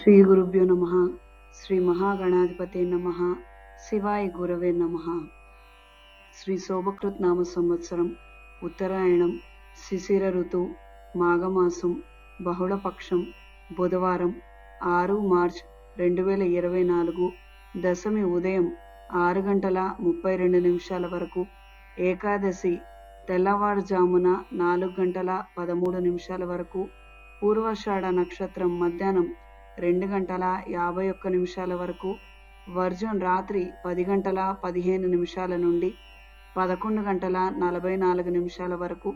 శ్రీ గురుభ్యో నమ శ్రీ మహాగణాధిపతి నమ శివాయ గురవే నమ. శ్రీ శోభకృత్ నామ సంవత్సరం ఉత్తరాయణం శిశిర ఋతువు మాఘమాసం బహుళపక్షం బుధవారం ఆరు మార్చ్ రెండు వేల ఇరవై నాలుగు దశమి ఉదయం ఆరు గంటల ముప్పై రెండు నిమిషాల వరకు ఏకాదశి తెల్లవారుజామున నాలుగు గంటల పదమూడు నిమిషాల వరకు పూర్వాషాఢ నక్షత్రం మధ్యాహ్నం రెండు గంటల యాభై ఒక్క నిమిషాల వరకు. వర్జున్ రాత్రి పది గంటల పదిహేను నిమిషాల నుండి పదకొండు గంటల నలభై నాలుగు నిమిషాల వరకు.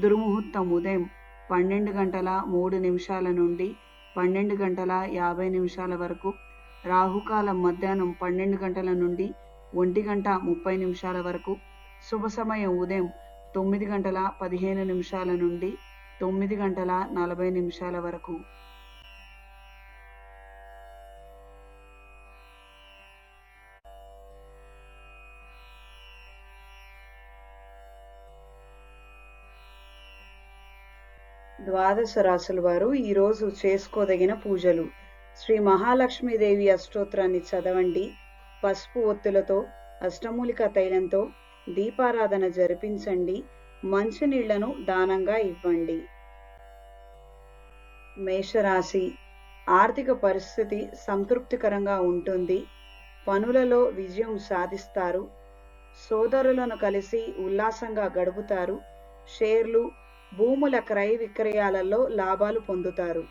దుర్ముహూర్తం ఉదయం పన్నెండు గంటల మూడు నిమిషాల నుండి పన్నెండు గంటల యాభై నిమిషాల వరకు. రాహుకాలం మధ్యాహ్నం పన్నెండు గంటల నుండి ఒంటి గంట ముప్పై నిమిషాల వరకు. శుభ సమయం ఉదయం తొమ్మిది గంటల పదిహేను నిమిషాల నుండి తొమ్మిది గంటల నలభై నిమిషాల వరకు. ద్వాదశ రాశుల వారు ఈరోజు చేసుకోదగిన పూజలు. శ్రీ మహాలక్ష్మీదేవి అష్టోత్రాన్ని చదవండి. పసుపు ఒత్తులతో అష్టమూలిక తైలంతో దీపారాధన జరిపించండి. మంచినీళ్ళను దానంగా ఇవ్వండి. మేషరాశి ఆర్థిక పరిస్థితి సంతృప్తికరంగా ఉంటుంది. పనులలో విజయం సాధిస్తారు. సోదరులను కలిసి ఉల్లాసంగా గడుపుతారు. షేర్లు భూముల క్రయ విక్రయాలలో లాభాలు పొందుతారు.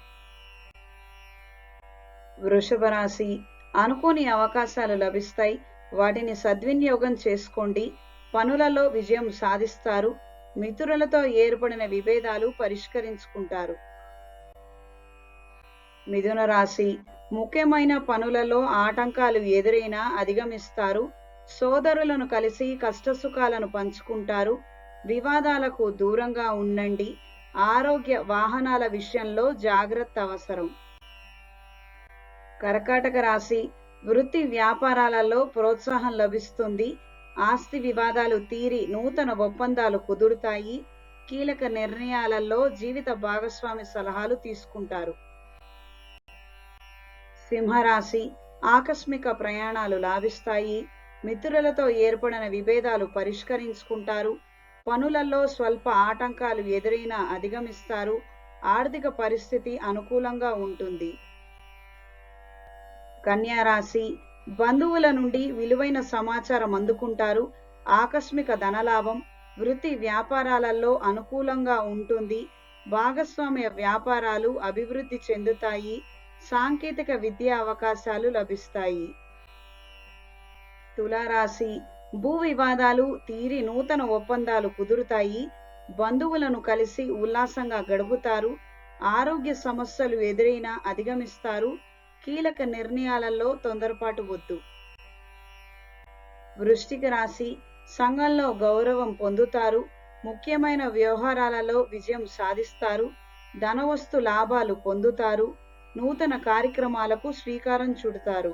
వృషభ రాశి అనుకోని అవకాశాలు లభిస్తాయి. వాటిని సద్వినియోగం చేసుకోండి. పనులలో విజయం సాధిస్తారు. మిత్రులతో ఏర్పడిన విభేదాలు పరిష్కరించుకుంటారు. మిథున రాశి ముఖ్యమైన పనులలో ఆటంకాలు ఎదురైనా అధిగమిస్తారు. సోదరులను కలిసి కష్టసుఖాలను పంచుకుంటారు. వివాదాలకు దూరంగా ఉండండి. ఆరోగ్య వాహనాల విషయంలో జాగ్రత్త అవసరం. కర్కాటక రాశి వృత్తి వ్యాపారాలలో ప్రోత్సాహం లభిస్తుంది. ఆస్తి వివాదాలు తీరి నూతన ఒప్పందాలు కుదురుతాయి. కీలక నిర్ణయాలలో జీవిత భాగస్వామి సలహాలు తీసుకుంటారు. సింహరాశి ఆకస్మిక ప్రయాణాలు లాభిస్తాయి. మిత్రులతో ఏర్పడిన విభేదాలు పరిష్కరించుకుంటారు. పనులలో స్వల్ప ఆటంకాలు ఎదురైనా అధిగమిస్తారు. ఆర్థిక పరిస్థితి అనుకూలంగా ఉంటుంది. కన్యారాశి బంధువుల నుండి విలువైన సమాచారం అందుకుంటారు. ఆకస్మిక ధనలాభం వృత్తి వ్యాపారాలలో అనుకూలంగా ఉంటుంది. భాగస్వామ్య వ్యాపారాలు అభివృద్ధి చెందుతాయి. సాంకేతిక విద్యా అవకాశాలు లభిస్తాయి. తులారాశి భూ వివాదాలు తీరి నూతన ఒప్పందాలు కుదురుతాయి. బంధువులను కలిసి ఉల్లాసంగా గడుపుతారు. ఆరోగ్య సమస్యలు ఎదురైనా అధిగమిస్తారు. కీలక నిర్ణయాలలో తొందరపాటు వద్దు. వృష్టిక రాశి సంఘంలో గౌరవం పొందుతారు. ముఖ్యమైన వ్యవహారాలలో విజయం సాధిస్తారు. ధనవస్తు లాభాలు పొందుతారు. నూతన కార్యక్రమాలకు శ్రీకారం చుడతారు.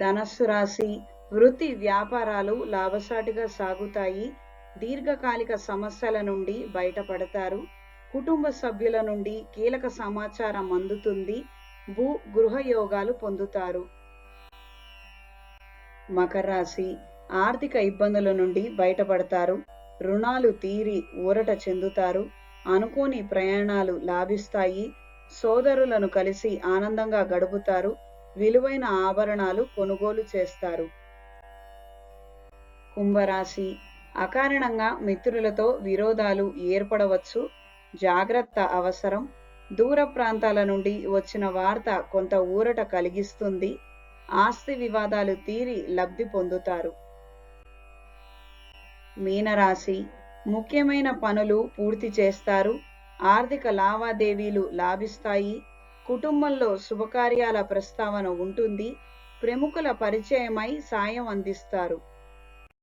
ధనస్సు రాశి వృత్తి వ్యాపారాలు లాభసాటిగా సాగుతాయి. దీర్ఘకాలిక సమస్యల నుండి బయటపడతారు. కుటుంబ సభ్యుల నుండి కీలక సమాచారం అందుతుంది. భూ గృహ యోగాలు పొందుతారు. మకర రాశి ఆర్థిక ఇబ్బందుల నుండి బయటపడతారు. రుణాలు తీరి ఊరట చెందుతారు. అనుకోని ప్రయాణాలు లాభిస్తాయి. సోదరులను కలిసి ఆనందంగా గడుపుతారు. విలువైన ఆభరణాలు కొనుగోలు చేస్తారు. కుంభరాశి. అకారణంగా మిత్రులతో విరోధాలు ఏర్పడవచ్చు. జాగ్రత్త అవసరం. దూర ప్రాంతాల నుండి వచ్చిన వార్త కొంత ఊరట కలిగిస్తుంది. ఆస్తి వివాదాలు తీరి లబ్ధి పొందుతారు. మీనరాశి. ముఖ్యమైన పనులు పూర్తి చేస్తారు. ఆర్థిక లావాదేవీలు లాభిస్తాయి. కుటుంబంలో శుభకార్యాల ప్రస్తావన ఉంటుంది. ప్రముఖుల పరిచయమై సాయం అందిస్తారు.